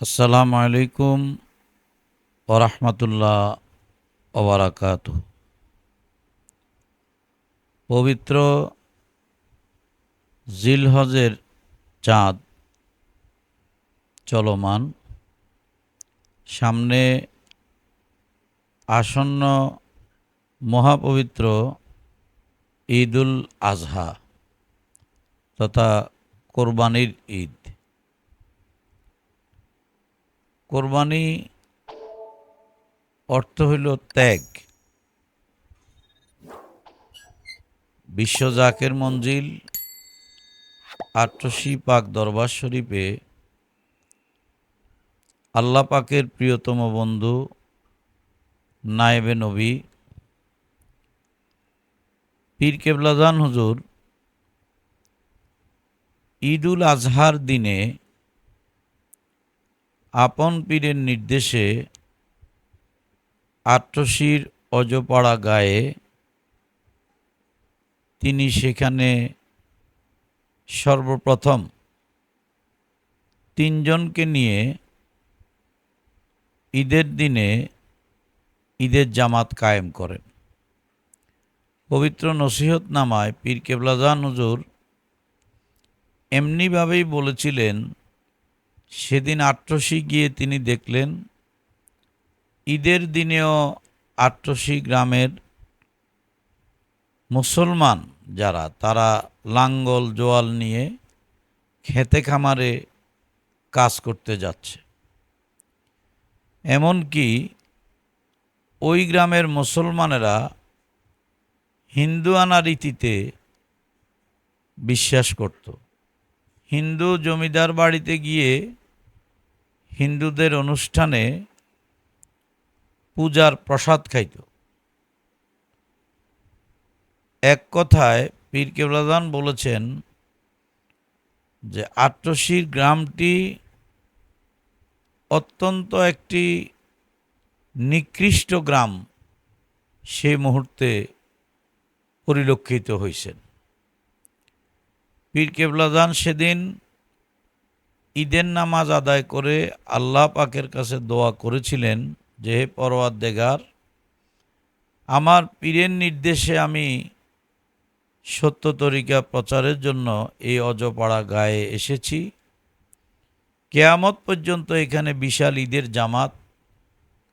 আসসালামু আলাইকুম ওরহমতুল্লাহ ওবরাকাত পবিত্র জিলহজের চাঁদ চলমান। সামনে আসন্ন মহাপবিত্র ঈদুল আজহা তথা কোরবানির ঈদ। কোরবানি অর্থ হইল ত্যাগ। বিশ্ব জাকের মঞ্জিল আটশি পাক দরবার শরীফে আল্লাহ পাকের প্রিয়তম বন্ধু নায়েবে নবী, পীর কেবলাজান হুজুর ঈদুল আজহার দিনে আপন পীরের নির্দেশে আট্রসির অজপাড়া গায়ে তিনি সেখানে সর্বপ্রথম তিনজনকে নিয়ে ঈদের দিনে ঈদের জামাত কায়েম করেন। পবিত্র নসিহত নামায় পীর কেবলাজান হুজুর এমনিভাবেই বলেছিলেন সেদিন আট্রসি গিয়ে তিনি দেখলেন, ঈদের দিনেও আট্রসি গ্রামের মুসলমান যারা, তারা লাঙ্গল, জোয়াল নিয়ে খেতে খামারে কাজ করতে যাচ্ছে। এমনকি ওই গ্রামের মুসলমানেরা হিন্দুয়ানা রীতিতে বিশ্বাস করত। হিন্দু জমিদার বাড়িতে গিয়ে হিন্দুদের অনুষ্ঠানে পূজার প্রসাদ খাইত। এক কথায় পীর কেবলাদান বলেছেন যে আট্রসির গ্রামটি অত্যন্ত একটি নিকৃষ্ট গ্রাম সেই মুহূর্তে পরিলক্ষিত হয়েছেন পীর কেবলাদান সেদিন ঈদের নামাজ আদায় করে আল্লাহ পাকের কাছে দোয়া করেছিলেন যে, হে পরওয়ার দেগার আমার পীরের নির্দেশে আমি সত্য তরিকা প্রচারের জন্য এই অজপাড়া গায়ে এসেছি। কেয়ামত পর্যন্ত এখানে বিশাল ঈদের জামাত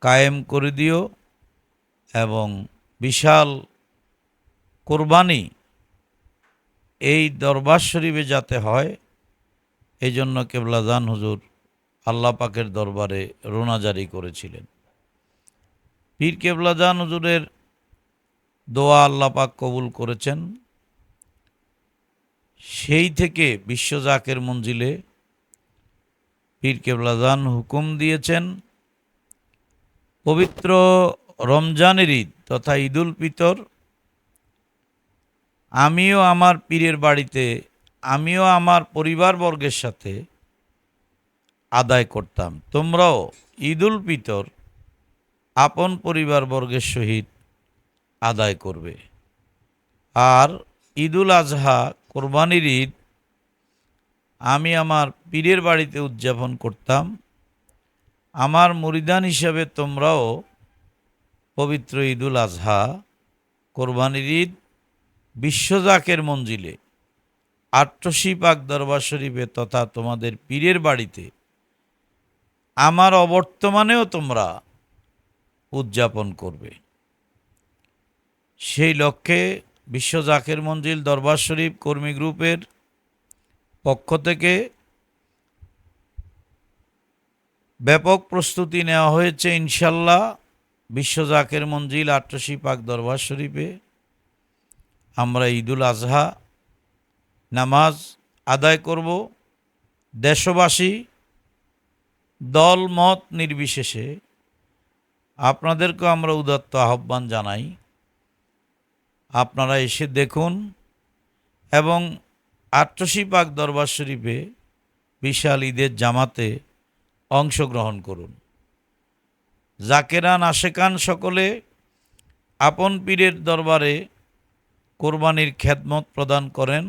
কায়েম করে দিও এবং বিশাল কোরবানি এই দরবার শরীফে যাতে হয় এই জন্য কেবলাদান হুজুর আল্লাহ পাকের দরবারে রোনা জারি করেছিলেন। পীর কেবলাদান হুজুরের দোয়া আল্লাহ পাক কবুল করেছেন। সেই থেকে বিশ্বজাকের মঞ্জিলে পীর কেবলাদান হুকুম দিয়েছেন, পবিত্র রমজানের ঈদ তথা ঈদুল ফিতর, আমিও আমার পীরের বাড়িতে আমিও আমার পরিবারবর্গের সাথে আদায় করতাম। তোমরাও ঈদুল পিতর আপন পরিবারবর্গের সহিত আদায় করবে। আর ঈদুল আজহা, কোরবানির ঈদ আমি আমার পীরের বাড়িতে উদযাপন করতাম। আমার মরিদান হিসাবে তোমরাও পবিত্র ঈদুল আজহা, কোরবানির ঈদ, বিশ্বজাকের মঞ্জিলে আট্টসি পাক দরবার শরীফে তথা তোমাদের পীরের বাড়িতে, আমার অবর্তমানেও তোমরা উদযাপন করবে। সেই লক্ষ্যে বিশ্ব জাকের মঞ্জিল দরবার শরীফ কর্মী গ্রুপের পক্ষ থেকে ব্যাপক প্রস্তুতি নেওয়া হয়েছে ইনশাল্লাহ বিশ্ব জাকের মঞ্জিল আট্টসি পাক দরবার শরীফে। আমরা ঈদুল আজহা নামাজ আদায় করব। দেশবাসী, দল, মত নির্বিশেষে আপনাদেরকেও আমরা উদাত্ত আহ্বান জানাই। আপনারা এসে দেখুন এবং আট্রসি পাক দরবার শরীফে বিশাল ঈদের জামাতে অংশগ্রহণ করুন। জাকেরান, আশেকান সকলে আপন পীরের দরবারে কোরবানির খ্যাতমত প্রদান করেন।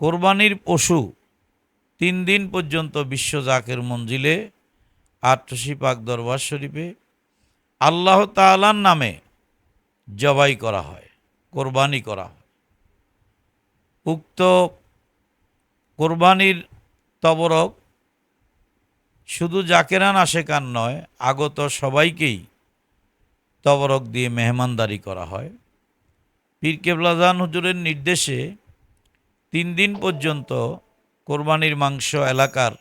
কোরবানির পশু তিন দিন পর্যন্ত বিশ্ব জাকের মঞ্জিলে আটশি পাক দরবার শরীফে আল্লাহ তাআলার নামে জবাই করা হয়, কোরবানি করা হয়। উক্ত কোরবানির তবরক শুধু জাকেরান আশেকান নয়, আগত সবাইকেই তবরক দিয়ে মেহমানদারি করা হয়। পীর কেবলাজান হুজুরের নির্দেশে তিন দিন পর্যন্ত কোরবানির মাংস এলাকার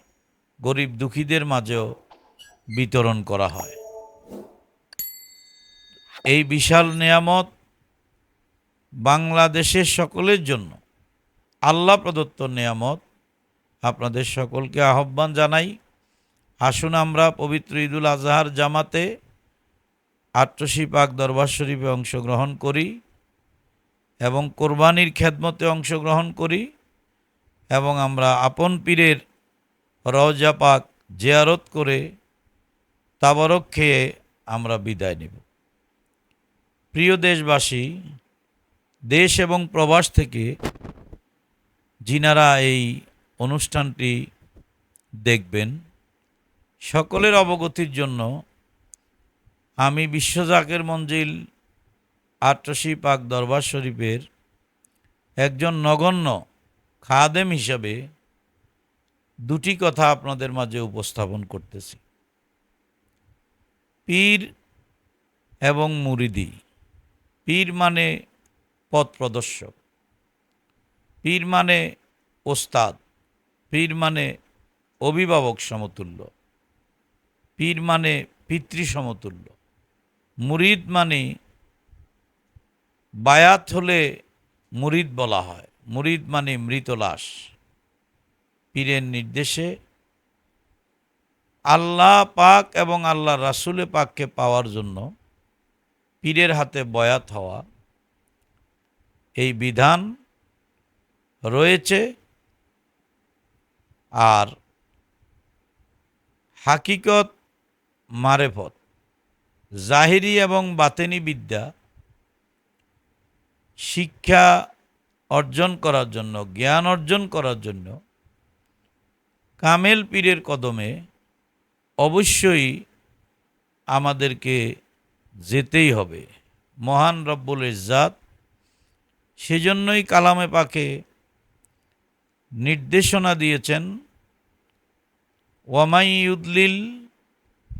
গরিব দুঃখীদের মাঝেও বিতরণ করা হয়। এই বিশাল নিয়ামত বাংলাদেশের সকলের জন্য আল্লাহ প্রদত্ত নিয়ামত আপনাদের সকলকে আহ্বান জানাই। আসুন আমরা পবিত্র ঈদুল আজহার জামাতে আট্রসি পাক দরবার শরীফে অংশগ্রহণ করি। এবং কোরবানির খেদমতে অংশগ্রহণ করি এবং আমরা আপন পীরের রওজা পাক জিয়ারত করে তাবারক খেয়ে আমরা বিদায় নেব। প্রিয় দেশবাসী, দেশ এবং প্রবাস থেকে যিনারা এই অনুষ্ঠানটি দেখবেন, সকলের অবগতির জন্য আমি বিশ্বজাকের মঞ্জিল আট্রসি পাক দরবার শরীফের একজন নগণ্য খাদেম হিসাবে দুটি কথা আপনাদের মাঝে উপস্থাপন করতেছি। পীর এবং মুরিদি। পীর মানে পথ প্রদর্শক। পীর মানে ওস্তাদ। পীর মানে অভিভাবক সমতুল্য। পীর মানে পিতৃ সমতুল্য। মুরিদ মানে বায়াত হলে মুরিদ বলা হয়। মুরিদ মানে মৃত লাশ। পীরের নির্দেশে আল্লাহ পাক এবং আল্লাহ রাসুলে পাককে পাওয়ার জন্য পীরের হাতে বয়াত হওয়া এই বিধান রয়েছে। আর হাকিকত মারেফত, জাহিরি এবং বাতেনি বিদ্যা শিক্ষা অর্জন করার জন্য, জ্ঞান অর্জন করার জন্য কামেল পীরের কদমে অবশ্যই আমাদেরকে যেতেই হবে। মহান রব্বুল ইজ্জাত সেজন্যই কালামে পাকে নির্দেশনা দিয়েছেন, ওয়ামাই উদ্লিল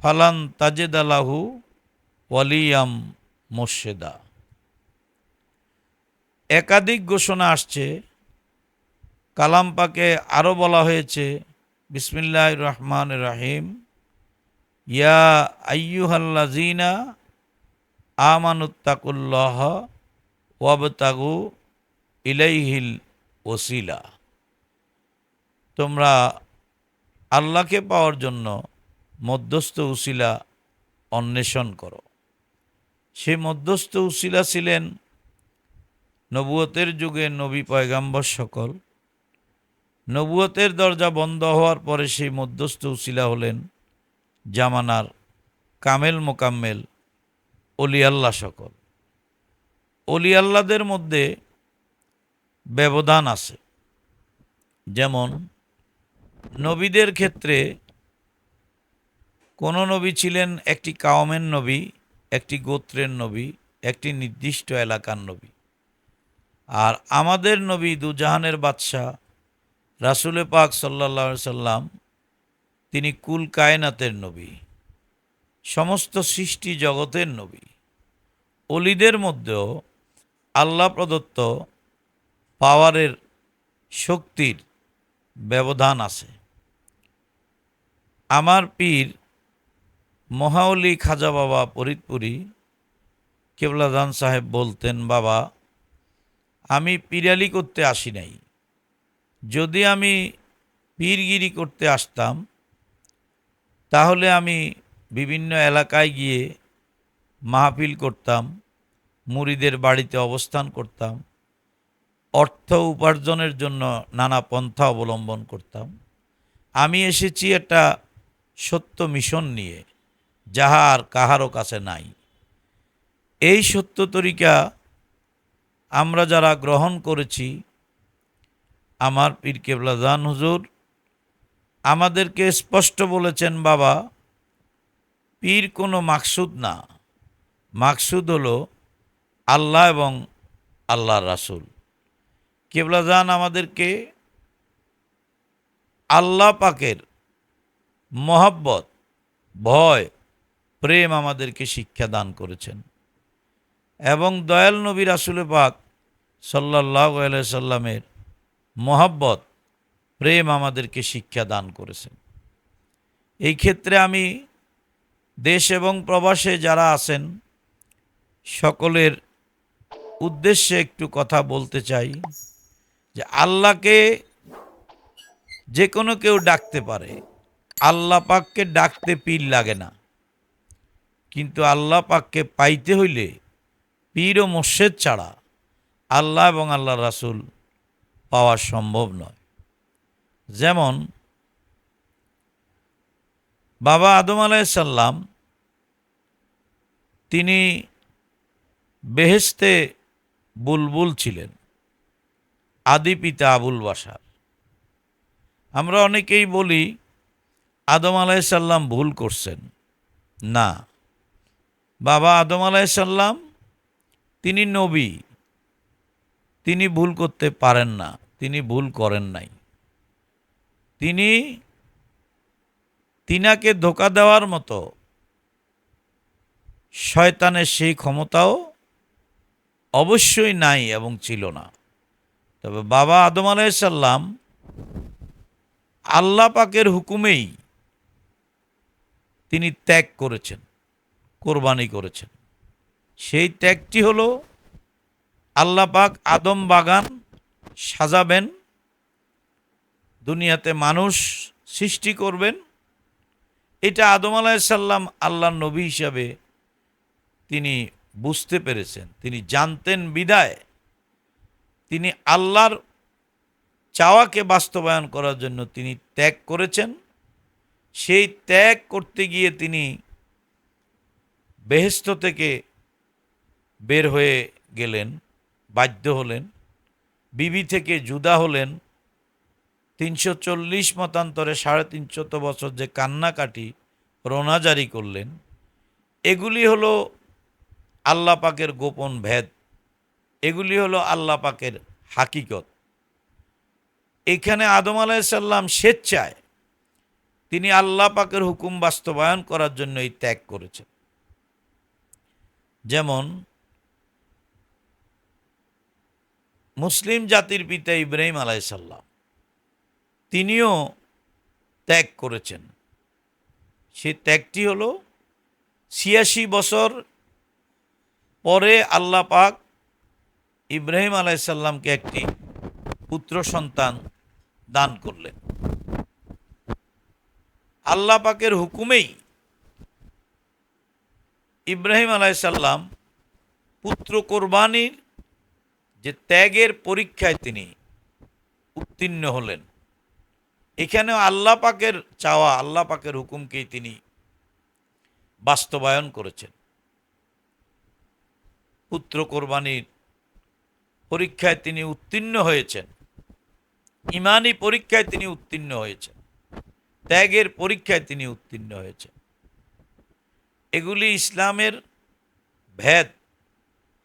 ফালান তাজেদালাহু ওয়ালিয়াম মোর্শেদা। একাধিক ঘোষণা আসছে। কালাম পাকে আরও বলা হয়েছে, বিসমিল্লাহ রহমান রাহিম, ইয়া আইয়ুহাল্লাজিনা আমানুত্তাকুল্লাহ ওয়াবতাগু ইলাইহিল ওসিলা। তোমরা আল্লাহকে পাওয়ার জন্য মধ্যস্থ উসিলা অন্বেষণ করো। সে মধ্যস্থ উসিলা ছিলেন নবুয়তের যুগে নবী পয়গাম্বর সকল। নবুয়তের দরজা বন্ধ হওয়ার পরে সেই মধ্যস্থ উসিলা হলেন জামানার কামেল মোকাম্মেল অলি আল্লাহ সকল। অলি আল্লাদের মধ্যে ব্যবধান আছে। যেমন, নবীদের ক্ষেত্রে কোনো নবী ছিলেন একটি কাওমের নবী, একটি গোত্রের নবী, একটি নির্দিষ্ট এলাকার নবী। আর আমাদের নবী দুজাহানের বাদশাহ রাসুলে পাক সাল্লা সাল্লাম, তিনি কুল কায়নাতের নবী, সমস্ত সৃষ্টি জগতের নবী। অলিদের মধ্যেও আল্লাহ প্রদত্ত পাওয়ারের শক্তির ব্যবধান আছে। আমার পীর মহাউলি খাজা বাবা ফরিদপুরি কেবলাদান সাহেব বলতেন, বাবা আমি পিরালি করতে আসি নাই। যদি আমি পীরগিরি করতে আসতাম, তাহলে আমি বিভিন্ন এলাকায় গিয়ে মাহফিল করতাম, মুড়িদের বাড়িতে অবস্থান করতাম, অর্থ উপার্জনের জন্য নানা পন্থা অবলম্বন করতাম। আমি এসেছি একটা সত্য মিশন নিয়ে, যাহা আর কাহারও কাছে নাই। এই সত্য তরিকা আমরা যারা গ্রহণ করেছি, আমার পীর কেবলাজান হুজুর, আমাদেরকে স্পষ্ট বলেছেন, বাবা, পীর কোনো মাকসুদ না। মাকসুদ হলো আল্লাহ এবং আল্লাহ রাসুল। কেবলাজান আমাদেরকে আল্লাহ পাকের মহাব্বত, ভয়, প্রেম আমাদেরকে শিক্ষা দান করেছেন। এবং দয়াল নবী রাসুল পাক সাল্লাহ সাল্লামের মহাব্বত, প্রেম আমাদেরকে শিক্ষা দান করেছেন। এই ক্ষেত্রে আমি দেশ এবং প্রবাসে যারা আছেন, সকলের উদ্দেশ্যে একটু কথা বলতে চাই যে আল্লাহকে যে কোনো কেউ ডাকতে পারে। আল্লাহ পাককে ডাকতে পীর লাগে না। কিন্তু আল্লাহ পাককে পাইতে হইলে পীর ও মোর্শেদ ছাড়া আল্লাহ এবং আল্লাহ রাসুল পাওয়া সম্ভব নয়। যেমন, বাবা আদম আলাইসাল্লাম তিনি বেহেস্তে বুলবুল ছিলেন, আদি পিতা আবুল বাসার আমরা অনেকেই বলি, আদম আলাইসাল্লাম ভুল করছেন। না, বাবা আদম আলাইসাল্লাম তিনি নবী। তিনি ভুল করতে পারেন না। তিনি ভুল করেন নাই। তিনি তিনাকে ধোকা দেওয়ার মতো শয়তানের সেই ক্ষমতাও অবশ্যই নাই এবং ছিল না। তবে বাবা আদম আলাইসাল্লাম আল্লাহ পাকের হুকুমেই তিনি ত্যাগ করেছেন, কোরবানি করেছেন। সেই ত্যাগটি হলো আল্লাহ পাক আদম বাগান সাজাবেন, দুনিয়াতে মানুষ সৃষ্টি করবেন। এটা আদম আলাইসাল্লাম আল্লাহ নবী হিসাবে তিনি বুঝতে পেরেছেন, তিনি জানতেন বিদায়। তিনি আল্লাহর চাওয়াকে বাস্তবায়ন করার জন্য তিনি ত্যাগ করেছেন। সেই ত্যাগ করতে গিয়ে তিনি বেহেস্ত থেকে বের হয়ে গেলেন, বাধ্য হলেন, বিবি থেকে জুদা হলেন, তিনশো চল্লিশ মতান্তরে সাড়ে তিনশত বছর যে কান্নাকাটি রোনা জারি করলেন, এগুলি হলো আল্লাহ পাকের গোপন ভেদ, এগুলি হলো আল্লাহ পাকের হাকিকত। এখানে আদম আলাইসাল্লাম স্বেচ্ছায় তিনি আল্লাহ পাকের হুকুম বাস্তবায়ন করার জন্য এই ত্যাগ করেছেন। যেমন মুসলিম জাতির পিতা ইব্রাহিম আলাইসাল্লাম, তিনিও ত্যাগ করেছেন। সেই ত্যাগটি হল ছিয়াশি বছর পরে আল্লাহ পাক ইব্রাহিম আলাইসাল্লামকে একটি পুত্র সন্তান দান করলেন। আল্লাহ পাকের হুকুমেই ইব্রাহিম আলাইসাল্লাম পুত্র কোরবানির যে ত্যাগের পরীক্ষায় তিনি উত্তীর্ণ হলেন। এখানেও আল্লাহ পাকের চাওয়া, আল্লাহ পাকের হুকুমকেই তিনি বাস্তবায়ন করেছেন। পুত্র কোরবানির পরীক্ষায় তিনি উত্তীর্ণ হয়েছেন। ইমানি পরীক্ষায় তিনি উত্তীর্ণ হয়েছেন। ত্যাগের পরীক্ষায় তিনি উত্তীর্ণ হয়েছেন। এগুলি ইসলামের ভেদ,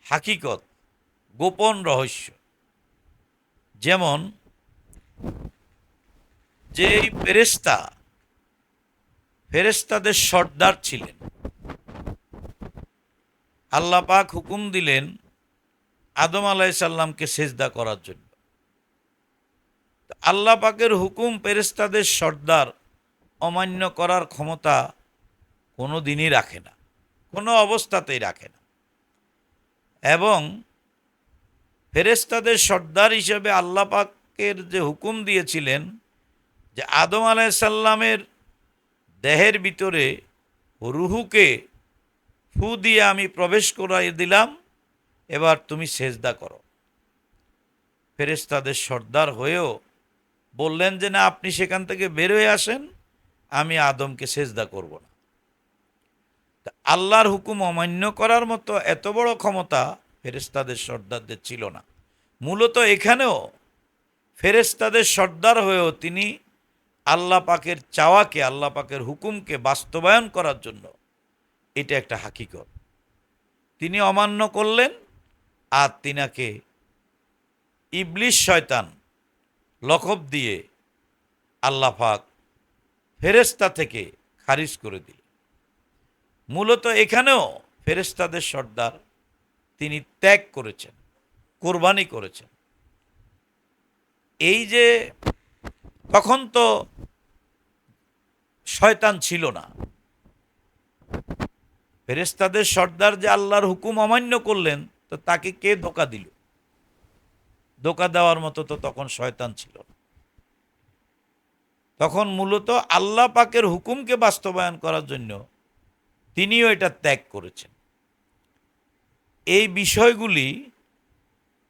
হাকিকত। গোপন রহস্য। যেমন, যে এই ফেরেস্তা ফেরেস্তাদের সর্দার ছিলেন। আল্লাহ পাক হুকুম দিলেন আদম আলাইসাল্লামকে সেজদা করার জন্য। আল্লাহ পাকের হুকুম ফেরেস্তাদের সর্দার অমান্য করার ক্ষমতা কোনো দিনই রাখে না, কোনো অবস্থাতেই রাখে না। এবং ফেরেস্তাদের সর্দার হিসেবে আল্লাহ পাকের যে হুকুম দিয়েছিলেন যে আদম আলাইসাল্লামের দেহের ভিতরে রুহুকে ফু দিয়ে আমি প্রবেশ করাই দিলাম, এবার তুমি সেজদা করো। ফেরেস্তাদের সর্দার হয়েও বললেন যে, না, আপনি সেখান থেকে বেরোয় আসেন, আমি আদমকে সেজদা করব না। আল্লাহর হুকুম অমান্য করার মতো এত বড় ক্ষমতা ফেরেস্তাদের সর্দারদের ছিল না। মূলত এখানেও ফেরেস্তাদের সর্দার হয়েও তিনি আল্লাহ পাকের চাওয়াকে, আল্লাহ পাকের হুকুমকে বাস্তবায়ন করার জন্য এটা একটা হাকিকত। তিনি অমান্য করলেন আর তিনাকে ইবলিশ শয়তান লকব দিয়ে আল্লাহ পাক ফেরেস্তা থেকে খারিজ করে দিল মূলত এখানেও ফেরেস্তাদের সর্দার তিনি ত্যাগ করেছেন, কোরবানি করেছেন। এই যে তখন তো শয়তান ছিল না। ফেরেস্তাদের সর্দার যে আল্লাহর হুকুম অমান্য করলেন, তো তাকে কে ধোকা দিল? ধোকা দেওয়ার মতো তো তখন শয়তান ছিল না। তখন মূলত আল্লাহ পাকের হুকুমকে বাস্তবায়ন করার জন্য তিনিও এটা ত্যাগ করেছেন। এই বিষয়গুলি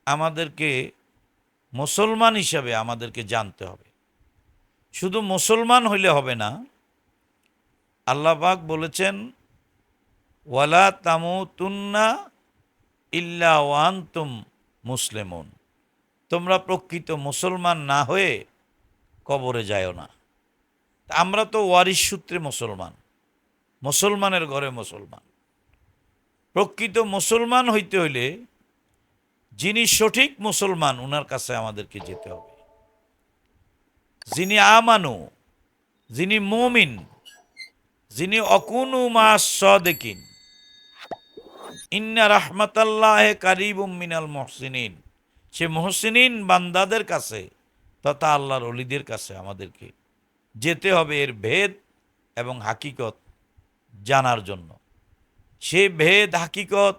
আমাদেরকে মুসলমান হিসাবে আমাদেরকে জানতে হবে। শুধু মুসলমান হইলে হবে না আল্লাহবাক বলেছেন, ওয়ালা তামুতুন্না ইল্লা ওয়ান্তুম মুসলিমুন। তোমরা প্রকৃত মুসলমান না হয়ে কবরে যায়ও না। আমরা তো ওয়ারিশ সূত্রে মুসলমান, মুসলমানের ঘরে মুসলমান। প্রকৃত মুসলমান হইতে হইলে যিনি সঠিক মুসলমান ওনার কাছে আমাদেরকে যেতে হবে। যিনি আমানু, যিনি মুমিন, যিনি অকুনু মা সদেকিন ইন্না রাহমাতাল্লাহ কারিব মিনাল মহসিনিন। সে মহসিনিন বান্দাদের কাছে তথা আল্লাহর অলিদের কাছে আমাদেরকে যেতে হবে এর ভেদ এবং হাকিকত জানার জন্য। সে ভেদ হাকিকত,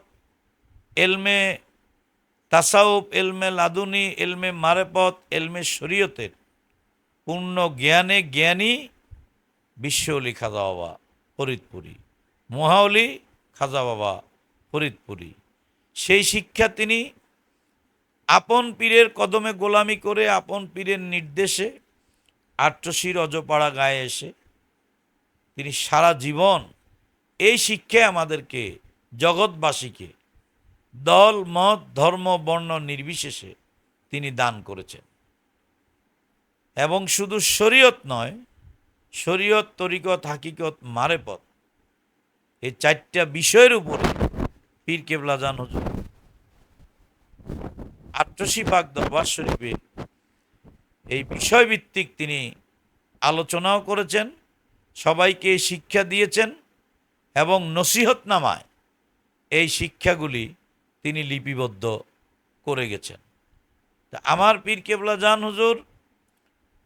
এলমে তাসাউফ, এলমে লাদুনি, এলমে মারেপথ, এলমে শরীয়তের পূর্ণ জ্ঞানে জ্ঞানী বিশ্বলি খাজা বাবা ফরিদপুরি মহাওলি খাজা বাবা ফরিদপুরি। সেই শিক্ষা তিনি আপন পীরের কদমে গোলামি করে আপন পীরের নির্দেশে আট্রশির অজপাড়া গায়ে এসে তিনি সারা জীবন এই শিক্ষায় আমাদেরকে জগৎবাসীকে দল, মত, ধর্ম, বর্ণ নির্বিশেষে তিনি দান করেছেন। এবং শুধু শরীয়ত নয়, শরীয়ত, তরিকত, হাকিকত মারেপথ এই চারটা বিষয়ের উপরে পীর কেবলা জান হুজুর আট্রসি পাক দরবার শরীফে এই বিষয়ভিত্তিক তিনি আলোচনাও করেছেন, সবাইকে শিক্ষা দিয়েছেন এবং নসিহতনামায় এই শিক্ষাগুলি তিনি লিপিবদ্ধ করে গেছেন। আমার পীর কেবলা জান হুজুর,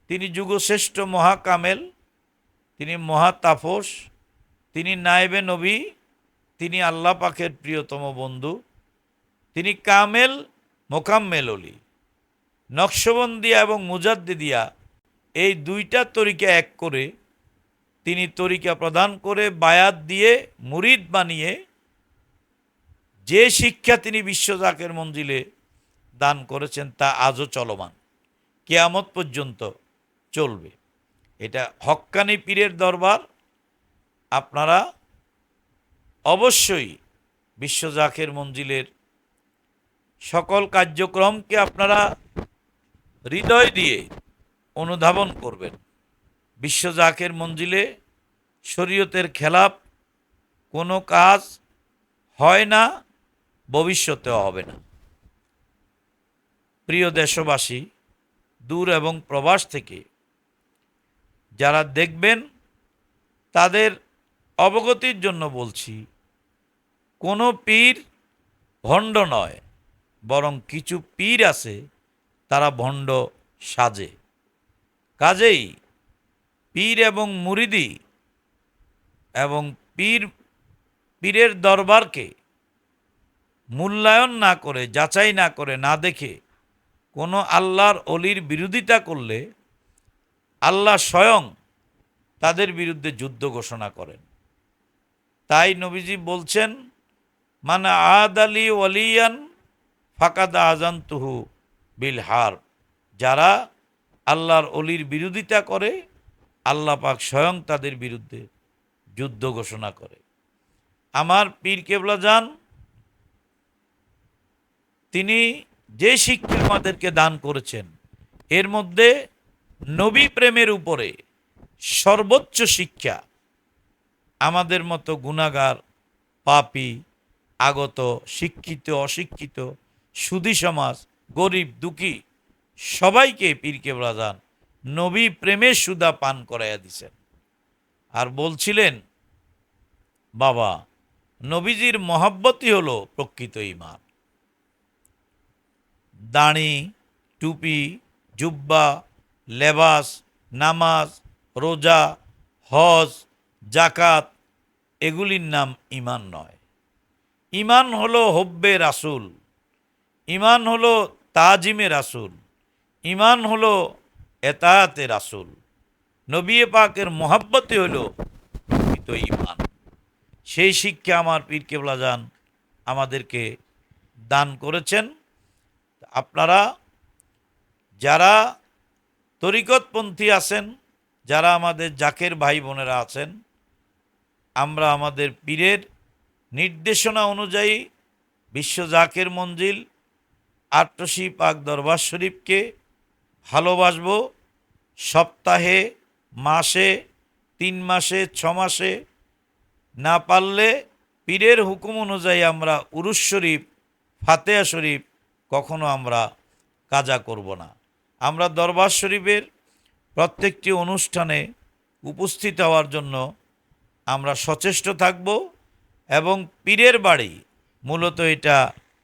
তিনি যুগশ্রেষ্ঠ মহাকামেল, তিনি মহাতাফস, তিনি নায়েবে নবী, তিনি আল্লাহ পাখের প্রিয়তম বন্ধু, তিনি কামেল, মোকাম্মেল অলি। নকশবন্দিয়া এবং মুজাদ্দিদিয়া এই দুইটা তরিকা এক করে তিনি তরিকা প্রদান করে বায়াত দিয়ে মুরিদ বানিয়ে যে শিক্ষা তিনি বিশ্বজাকের মঞ্জিলে দান করেছেন তা আজও চলমান। কেয়ামত পর্যন্ত চলবে। এটা হক্কানি পীরের দরবার। আপনারা অবশ্যই বিশ্বজাকের মঞ্জিলের সকল কার্যক্রমকে আপনারা হৃদয় দিয়ে অনুধাবন করবেন। বিশ্বজাকের মঞ্জিলে শরীয়তের খেলাপ কোনো কাজ হয় না, ভবিষ্যতেও হবে না। প্রিয় দেশবাসী, দূর এবং প্রবাস থেকে যারা দেখবেন, তাদের অবগতির জন্য বলছি, কোনো পীর ভণ্ড নয়, বরং কিছু পীর আছে, তারা ভণ্ড সাজে। কাজেই পীর এবং মুরিদি এবং পীর, পীরের দরবারকে মূল্যায়ন না করে, যাচাই না করে, না দেখে কোনো আল্লাহর অলির বিরোধিতা করলে আল্লাহ স্বয়ং তাদের বিরুদ্ধে যুদ্ধ ঘোষণা করেন। তাই নবীজি বলছেন মানে আদ আলী ওয়ালিয়ান ফাকাদা আজান্তুহু বিল হার। যারা আল্লাহর অলির বিরোধিতা করে আল্লাহ পাক স্বয়ং তাদের বিরুদ্ধে যুদ্ধ ঘোষণা করে। আমার পীর কেবলা যান, তিনি যে শিক্ষা আমাদেরকে দান করেছেন, এর মধ্যে নবী প্রেমের উপরে সর্বোচ্চ শিক্ষা আমাদের মতো গুণাগার পাপী, আগত, শিক্ষিত, অশিক্ষিত, সুধী সমাজ, গরিব, দুঃখী সবাইকে পীরকে ব্রাজান নবী প্রেমের সুদা পান করাইয়া দিছেন। আর বলছিলেন, বাবা, নবীজির মহাব্বতই হলো প্রকৃত ইমান দাড়ি, টুপি, জুব্বা, লেবাস, নামাজ, রোজা, হজ জাকাত এগুলির নাম ইমান নয়। ইমান হলো হব্বে রাসুল। ইমান হলো তাজিমে রাসুল। ইমান হলো এতায়াতে রাসুল। নবী পাকের মহাব্বতে হলো প্রকৃত ইমান সেই শিক্ষা আমার পীর কেবলা যান আমাদেরকে দান করেছেন। আপনারা যারা তরিকতপন্থী আছেন, যারা আমাদের জাকের ভাই বোনেরা আছেন, আমরা আমাদের পীরের নির্দেশনা অনুযায়ী বিশ্ব জাকের মঞ্জিল আট্টসি পাক দরবার শরীফকে ভালোবাসব সপ্তাহে, মাসে, তিন মাসে, ছ মাসে। না পারলে পীরের হুকুম অনুযায়ী আমরা উরুস শরীফ, ফাতেহা শরীফ কখনো আমরা কাজা করব না। আমরা দরবার শরীফের প্রত্যেকটি অনুষ্ঠানে উপস্থিত হওয়ার জন্য আমরা সচেষ্ট থাকব এবং পীরের বাড়ি মূলত এটা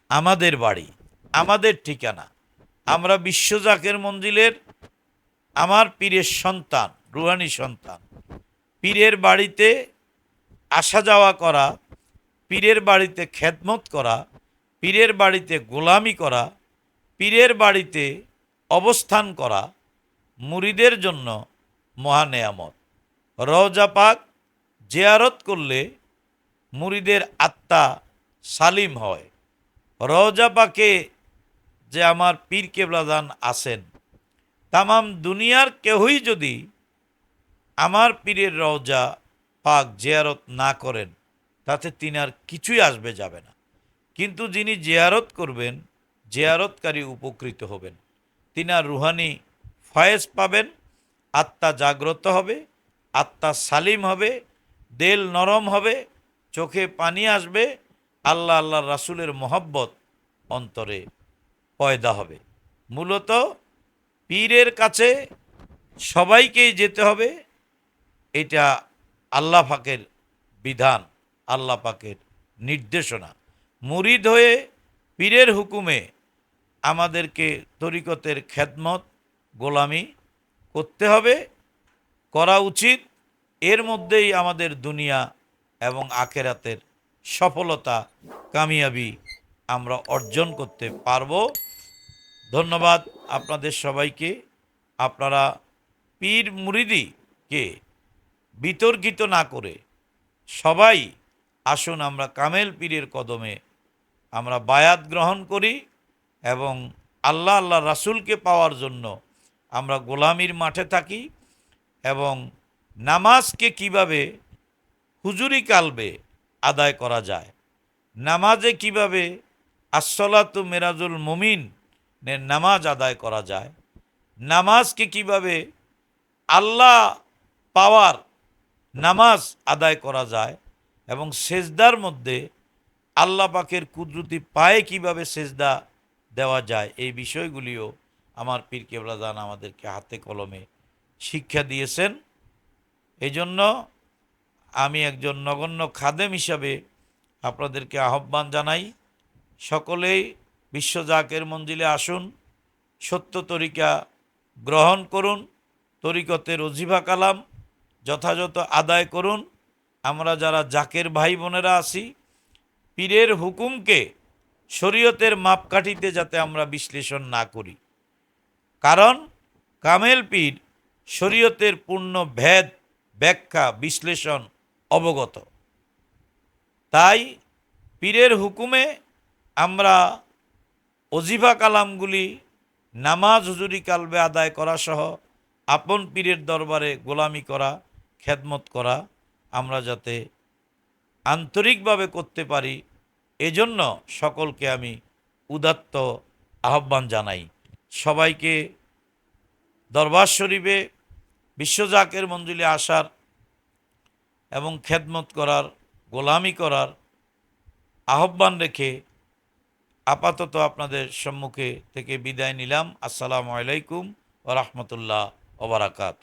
আমাদের বাড়ি, আমাদের ঠিকানা। আমরা বিশ্বজাকের মন্দিরের আমার পীরের সন্তান, রুহানি সন্তান। পীরের বাড়িতে আসা যাওয়া করা, পীরের বাড়িতে খেদমত করা, পীরের বাড়িতে গোলামি করা, পীরের বাড়িতে অবস্থান করা মুরিদের জন্য মহানেয়ামত রওজা পাক জেয়ারত করলে মুরিদের আত্মা সালিম হয়। রওজা পাকে যে আমার পীর কেবলাদান আসেন তামাম দুনিয়ার কেহই যদি আমার পীরের রওজা পাক জিয়ারত না করেন, তাতে তিনি আর কিছুই আসবে যাবে না। কিন্তু যিনি জিয়ারত করবেন, জিয়ারতকারী উপকৃত হবেন। তিনার রুহানি ফয়েজ পাবেন, আত্মা জাগ্রত হবে, আত্মা সালিম হবে, দেল নরম হবে, চোখে পানি আসবে, আল্লাহ আল্লাহ রাসুলের মহব্বত অন্তরে পয়দা হবে। মূলত পীরের কাছে সবাইকেই যেতে হবে। এটা আল্লাহ পাকের বিধান, আল্লাহ পাকের নির্দেশনা। মুরিদ হয়ে পীরের হুকুমে আমাদেরকে তরিকতের খেদমত, গোলামি করতে হবে, করা উচিত। এর মধ্যেই আমাদের দুনিয়া এবং আখেরাতের সফলতা, কামিয়াবি আমরা অর্জন করতে পারব। ধন্যবাদ আপনাদের সবাইকে। আপনারা পীর মুরিদিকে বিতর্কিত না করে সবাই আসুন আমরা কামেল পীরের কদমে আমরা বায়াত গ্রহণ করি এবং আল্লাহ আল্লাহ রাসুলকে পাওয়ার জন্য আমরা গোলামির মাঠে থাকি এবং নামাজকে কীভাবে হুজুরি কালবে আদায় করা যায়, নামাজে কীভাবে আসলাতু মেরাজুল মুমিন নামাজ আদায় করা যায়। নামাজকে কীভাবে আল্লাহ পাওয়ার নামাজ আদায় করা যায় এবং সেজদার মধ্যে আল্লাহ পাকের কুদরতি পায়ে কীভাবে সেজদা দেওয়া যায়, এই বিষয়গুলিও আমার পীর কেবলাদান আমাদেরকে হাতে কলমে শিক্ষা দিয়েছেন। এই জন্য আমি একজন নগণ্য খাদেম হিসাবে আপনাদেরকে আহ্বান জানাই। সকলেই বিশ্ব জাকের মঞ্জিলে আসুন, সত্য তরিকা গ্রহণ করুন, তরিকতের অজিভা কালাম যথাযথ আদায় করুন। আমরা যারা জাকের ভাই বোনেরা আছি, পীরের হুকুমকে শরীয়তের মাপকাঠিতে যাতে আমরা বিশ্লেষণ না করি। কারণ কামেল পীর শরীয়তের পূর্ণ ভেদ, ব্যাখ্যা, বিশ্লেষণ অবগত। তাই পীরের হুকুমে আমরা অজিফা কালামগুলি নামাজ হুজুরি কালবে আদায় করা সহ আপন পীরের দরবারে গোলামি করা, খেদমত করা আমরা যাতে আন্তরিকভাবে করতে পারি, এজন্য সকলকে আমি উদাত্ত আহ্বান জানাই। সবাইকে দরবার শরীফে বিশ্ব জাকের মঞ্জুলে আসার এবং খেদমত করার, গোলামি করার আহ্বান রেখে আপাতত আপনাদের সম্মুখে থেকে বিদায় নিলাম। আসসালামু আলাইকুম ও রহমতুল্লাহ ওবরাকাত